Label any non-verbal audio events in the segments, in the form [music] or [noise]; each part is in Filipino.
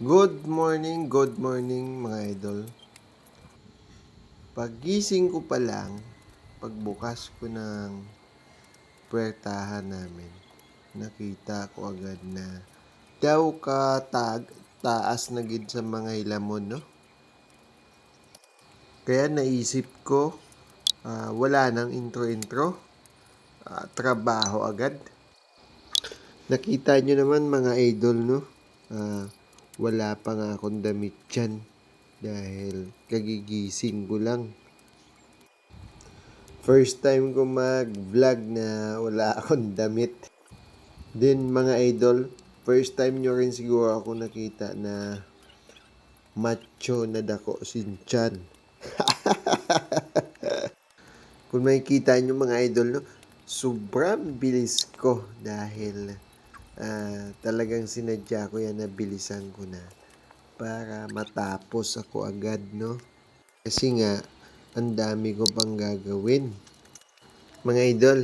Good morning, good morning mga idol. Pagising ko pa lang, pagbukas ko ng puwertahan namin, nakita ko agad na daw ka tag, taas na gid sa mga hilamon, no? Kaya naisip ko, ah, wala nang intro-intro, ah, trabaho agad. Nakita nyo naman mga idol, no? Ah, wala pa nga akong damit dyan dahil kagigising ko lang. First time ko mag-vlog na wala [laughs] akong damit. Then mga idol, first time nyo rin siguro ako nakita na macho na dako sinchan. [laughs] Kung makikita nyo mga idol, no, sobrang bilis ko dahil ah, talagang sinadya ko yan na bilisan ko na para matapos ako agad, no? Kasi nga, ang dami ko pang gagawin. Mga idol,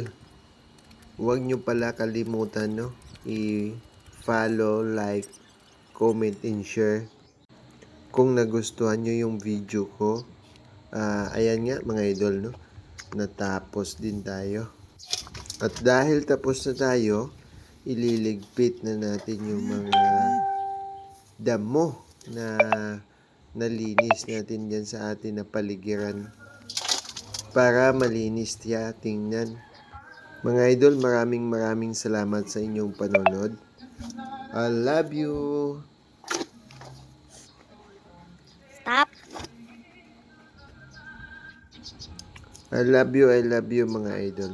huwag nyo pala kalimutan, no? I-follow, like, comment, and share. Kung nagustuhan nyo yung video ko, ah, ayan nga mga idol, no? Natapos din tayo. At dahil tapos na tayo, ililigpit na natin yung mga damo na nalinis natin dyan sa atin na paligiran para malinis tiya tingnan. Mga idol, maraming maraming salamat sa inyong panonood. I love you. Stop. I love you, I love you mga idol.